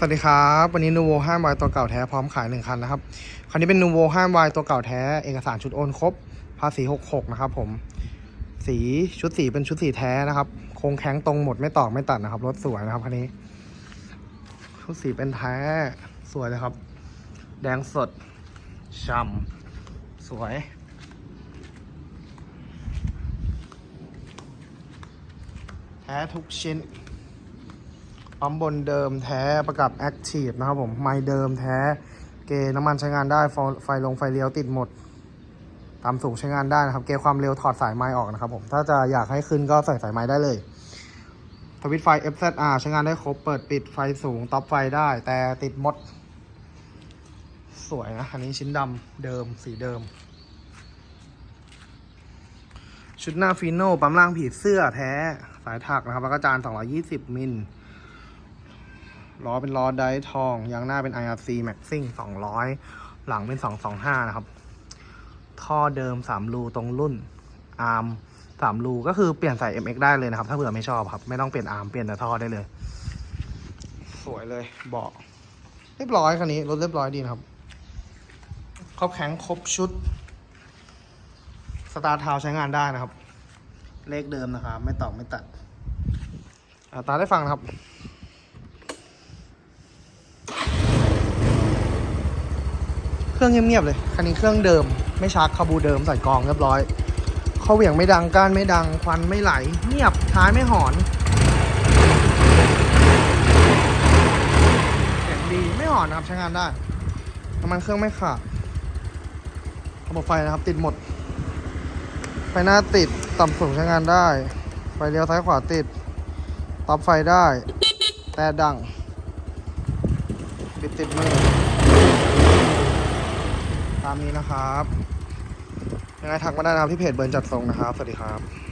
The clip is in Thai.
สวัสดีครับ วันนี้นูโวห้ามวายตัวเก่าแท้พร้อมขายหนึ่งคันนะครับ คันนี้เป็นนูโวห้ามวายตัวเก่าแท้ เอกสารชุดโอนครบ ภาษีหกหกนะครับผม สีชุดสีเป็นชุดสีแท้นะครับ โครงแข็งตรงหมดไม่ตอกไม่ตัดนะครับ รถสวยนะครับคันนี้ ชุดสีเป็นแท้ สวยเลยครับ แดงสดช่ำสวย แท้ทุกชิ้น ปั๊มบนเดิมแท้ประกับแอคทีฟนะครับผม ไมเดิมแท้ เกยร์น้ำมันใช้งานได้ ไฟลงไฟเลี้ยวติดหมด ตามสูงใช้งานได้นะครับ เกยร์ความเร็วถอดสายไม้ออกนะครับผม ถ้าจะอยากให้ขึ้นก็ใส่สายไม้ได้เลยทวิตไฟ FZR ใช้งานได้ครบ เปิดปิดไฟสูง ต็อปไฟได้ แต่ติดหมด สวยนะ อันนี้ชิ้นดำเดิม สีเดิม ชุดหน้าฟีโน่ปั๊มล่างผีเสื้อแท้ สายถักนะครับ แล้วก็จาน 220 มิล ล้อเป็นล้อไดทอง ยางหน้าเป็น IRC Maxing 200 หลังเป็น 225 นะครับ ท่อเดิม 3 รูตรงรุ่นอาร์ม3รูก็คือเปลี่ยนใส่ MX ได้เลยนะครับ ถ้าเผื่อไม่ชอบครับ ไม่ต้องเปลี่ยนอาร์มเปลี่ยนแต่ท่อได้เลย สวยเลยเบาะเรียบร้อยคันนี้รถเรียบร้อยดีนะครับ ครบแข็งครบชุด สตาร์ทเท้าใช้งานได้นะครับ เลขเดิมนะครับ ไม่ตอกไม่ตัดอ่าตาได้ฟังนะครับ เครื่องเงียบๆเลย คันนี้เครื่องเดิม ไม่ชาร์จคาบูเดิมใส่กองเรียบร้อยเขาเหวี่ยงไม่ดังก้านไม่ดัง ควันไม่ไหล เงียบท้ายไม่หอนเสียงดีไม่หอนนะครับใช้งานได้น้ำมันเครื่องไม่ขาดระบบไฟนะครับ ติดหมด ไฟหน้าติดต่ำสูงใช้งานได้ ไฟเลี้ยวซ้ายขวาติดตับไฟได้ แต่ดัง ปิดติดมือ ตามนี้นะครับ ยังไงทักมาได้นะครับที่เพจเบิร์นจัดทรงนะครับ สวัสดีครับ